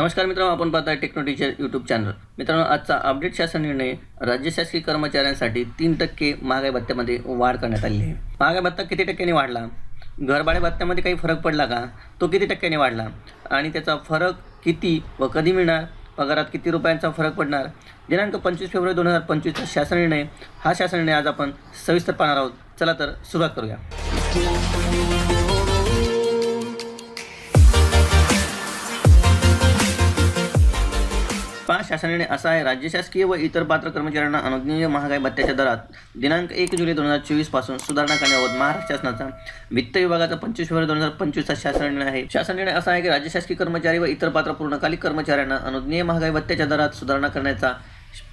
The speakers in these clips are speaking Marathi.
नमस्कार मित्रांनो आपण पाहताय टेक्नो टीचर यूट्यूब चॅनल मित्रांनो आजचा अपडेट शासन निर्णय राज्य शासकीय कर्मचाऱ्यांसाठी तीन टक्के महागाई भत्त्यामध्ये वाढ करण्यात आली आहे. महागाई भत्ता किती टक्क्यांनी वाढला? घरभाडे भत्त्यामध्ये काही फरक पडला का? तो किती टक्क्यांनी वाढला? आणि त्याचा फरक किती व कधी मिळणार? पगारात किती रुपयांचा फरक पडणार? दिनांक पंचवीस फेब्रुवारी दोन हजार पंचवीसचा शासन निर्णय हा शासन निर्णय आज आपण सविस्तर पाहणार आहोत. चला तर सुरुवात करूया. शासनाने असा आहे राज्य शासकीय व इतर पात्र कर्मचाऱ्यांना अनुज्ञेय महागाई भत्त्याच्या दरात दिनांक एक जुलै दोन हजार चोवीसपासून सुधारणा करण्याबाबत महाराष्ट्र शासनाचा वित्त विभागाचा पंचवीस फेब्रुवारी दोन हजार पंचवीसचा शासन निर्णय आहे. शासन निर्णय असा आहे की राज्य शासकीय कर्मचारी व इतर पात्र पूर्णकालिक कर्मचाऱ्यांना अनुज्ञेय महागाई भत्त्याच्या दरात सुधारणा करण्याचा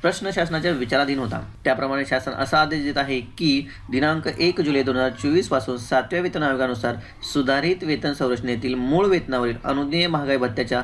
प्रश्न शासनाच्या विचाराधीन होता. त्याप्रमाणे शासन असा आदेश देत आहे की दिनांक एक जुलै दोन हजार चोवीसपासून सातव्या वेतन आयोगानुसार सुधारित वेतन संरचनेतील मूळ वेतनावरील अनुज्ञेय महागाई भत्त्याचा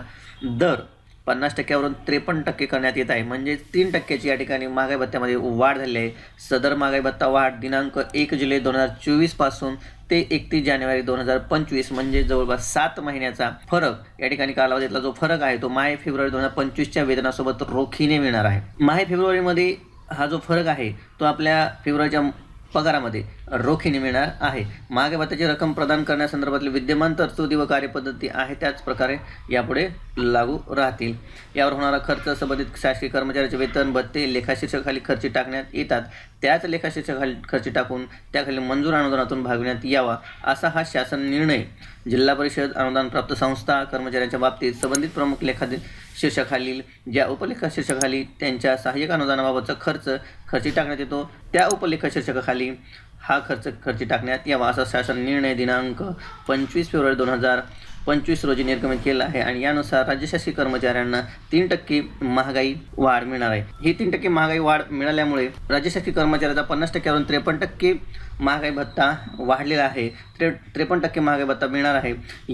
दर पन्नास टक्क्यावरून त्रेपन्न टक्के करण्यात येत आहे. म्हणजे तीन टक्क्याची या ठिकाणी महागाई भत्त्यामध्ये वाढ झाली आहे. सदर महागाई भत्ता वाढ दिनांक एक जुलै दोन हजार चोवीसपासून ते एकतीस जानेवारी दोन हजार पंचवीस म्हणजे जवळपास सात महिन्याचा फरक या ठिकाणी कालावधीतला जो फरक आहे तो माय फेब्रुवारी दोन हजार पंचवीसच्या वेतनासोबत रोखीने मिळणार आहे. माय फेब्रुवारीमध्ये हा जो फरक आहे तो आपल्या फेब्रुवारीच्या पगारामध्ये रोखीने मिळणार आहे. मागे भत्त्याची रक्कम प्रदान करण्यासंदर्भातली विद्यमान तरतुदी व कार्यपद्धती आहे त्याच प्रकारे यापुढे लागू राहतील. यावर होणारा खर्च संबंधित शासकीय कर्मचाऱ्याचे वेतन भत्ते लेखाशीर्षकाखाली खर्ची टाकण्यात येतात. त्याच लेखाशीर्षकाखाली खर्ची टाकून त्याखाली मंजूर अनुदानातून भागविण्यात यावा असा हा शासन निर्णय. जिल्हा परिषद अनुदान प्राप्त संस्था कर्मचाऱ्यांच्या बाबतीत संबंधित प्रमुख लेखा शीर्षकाखालील ज्या उपलेखा शीर्षकाखाली त्यांच्या सहाय्यक अनुदानाबाबतचा खर्च खर्ची टाकण्यात येतो त्या उपलेखा शीर्षकाखाली हा खर्च खर्ची टाकण्यात यावा असा शासन निर्णय दिनांक पंचवीस फेब्रुवारी दोन हजार पंचवीस रोजी निर्गमित केला आहे. आणि यानुसार राज्य शासकीय कर्मचाऱ्यांना तीन टक्के महागाई वाढ मिळणार आहे. ही तीन टक्के महागाई वाढ मिळाल्यामुळे राज्य शासकीय कर्मचाऱ्याचा पन्नास टक्क्यावरून त्रेपन्न टक्के महागाई भत्ता वाढलेला आहे. त्रे त्रेपन्न टक्के महागाई भत्ता मिळणार आहे.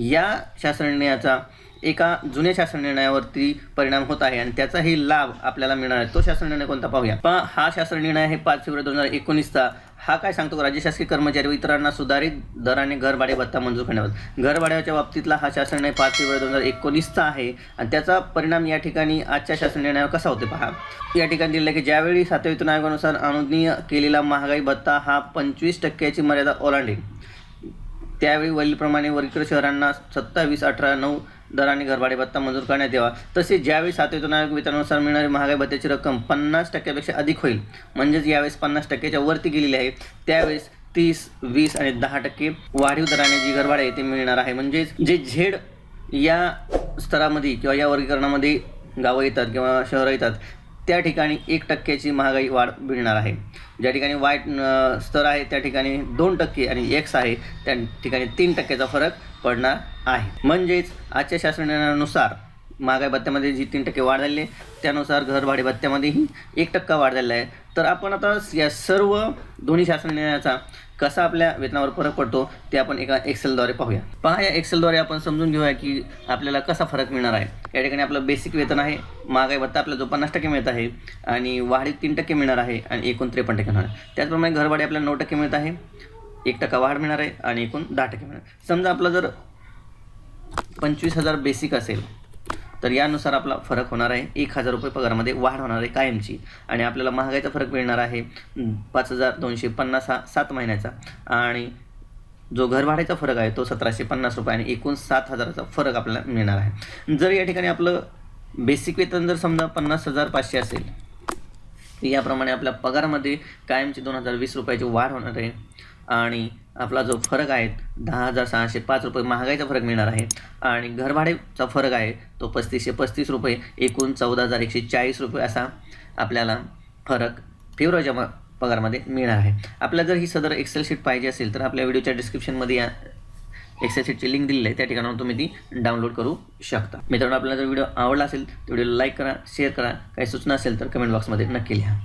या शासन निर्णयाचा एका जुन्या शासन निर्णयावरती परिणाम होत आहे आणि त्याचाही लाभ आपल्याला मिळणार आहे. तो शासन निर्णय कोणता पाहूया. पण हा शासन निर्णय आहे पाच फेब्रुवारी दोन हजार एकोणीसचा. हा काय सांगतो की? राज्य शासकीय कर्मचारी व इतरांना सुधारित दराने घरभाडे भत्ता मंजूर करण्याबाबत. घरभाड्याच्या बाबतीतला हा शासन निर्णय पाच फेब्रुवारी दोन हजार एकोणीसचा आहे आणि त्याचा परिणाम या ठिकाणी आजच्या शासन निर्णयावर कसा होतो पहा. या ठिकाणी दिलेलं आहे की ज्यावेळी सातव्या वेतन आयोगानुसार अनुज्ञेय केलेला महागाई भत्ता हा पंचवीस टक्क्याची मर्यादा ओलांडेल. त्यावेळी वरीलप्रमाणे वर्गीकृत शहरांना सत्तावीस अठरा नऊ दराने घरभाडे भत्ता मंजूर करण्यात यावा. तसेच ज्यावेळी सातवेतून आयोग वितरणानुसार मिळणारी महागाई भत्त्याची रक्कम पन्नास टक्क्यापेक्षा अधिक होईल. म्हणजेच यावेळेस पन्नास टक्क्याच्या वरती गेलेली आहे. त्यावेळेस तीस वीस आणि दहा टक्के वाढीव दराने जी घरभाडे आहे ते मिळणार आहे. म्हणजेच जे झेड या स्तरामध्ये किंवा या वर्गीकरणामध्ये गावं येतात किंवा शहरं येतात त्या ठिकाणी एक टक्क्याची महागाई वाढ मिळणार आहे. ज्या ठिकाणी वाईट स्तर आहे त्या ठिकाणी दोन टक्के आणि एक्स आहे त्या ठिकाणी तीन टक्क्याचा फरक पडणार आहे म्हणजेच आजच्या शासन महागाई भत्त्यामध्ये जी तीन टक्के वाढ झाली आहे त्यानुसार घरभाडे भत्त्यामध्येही एक टक्का वाढ झालेला आहे. तर आपण आता या सर्व दोन्ही शासन निर्णयाचा कसा आपल्या वेतनावर फरक पडतो ते आपण एका एक्सेलद्वारे पाहूया. पहा या एक्सेलद्वारे आपण समजून घेऊया की आपल्याला कसा फरक मिळणार आहे. या ठिकाणी आपलं बेसिक वेतन आहे महागाई भत्ता आपल्याला जो पन्नास टक्के मिळत आहे आणि वाढीत तीन टक्के मिळणार आहे आणि एकूण त्रेपन्न टक्के मिळणार आहे. त्याचप्रमाणे घरभाडे आपल्याला नऊ टक्के मिळत आहे. एक टक्का वाढ मिळणार आहे आणि एकूण दहा टक्के मिळणार समजा आपलं जर पंचवीस हजार बेसिक असेल तर यानुसार आपला फरक होणार आहे. एक हजार रुपये पगारामध्ये वाढ होणार आहे कायमची. आणि आपल्याला महागाईचा फरक मिळणार आहे. पाच हजार दोनशे पन्नास हा सात महिन्याचा. आणि जो घरभाड्याचा फरक आहे तो सतराशे पन्नास रुपये आणि एकूण सात हजाराचा फरक आपल्याला मिळणार आहे. जर या ठिकाणी आपलं बेसिक वेतन जर समजा पन्नास हजार पाचशे असेल तर याप्रमाणे आपल्या पगारामध्ये कायमची दोन हजार वीस रुपयाची वाढ होणार आहे. आणि आपला जो फरक आहे दहा हजार सहाशे पाच रुपये महागाईचा फरक मिळणार आहे. आणि घरभाडेचा फरक आहे तो पस्तीसशे पस्तीस रुपये एकूण चौदा हजार एकशे चाळीस रुपये असा आपल्याला फरक फेब्रुवारीच्या म पगारमध्ये मिळणार आहे. आपल्याला जर ही सदर एक्सेल शीट पाहिजे असेल तर आपल्या व्हिडिओच्या डिस्क्रिप्शनमध्ये या एक्सेल शीटची लिंक दिलेली आहे. त्या ठिकाणावर तुम्ही ती डाउनलोड करू शकता. मित्रांनो आपल्याला जर व्हिडिओ आवडला असेल तर व्हिडिओला लाईक करा शेअर करा. काही सूचना असेल तर कमेंट बॉक्समध्ये नक्की लिहा.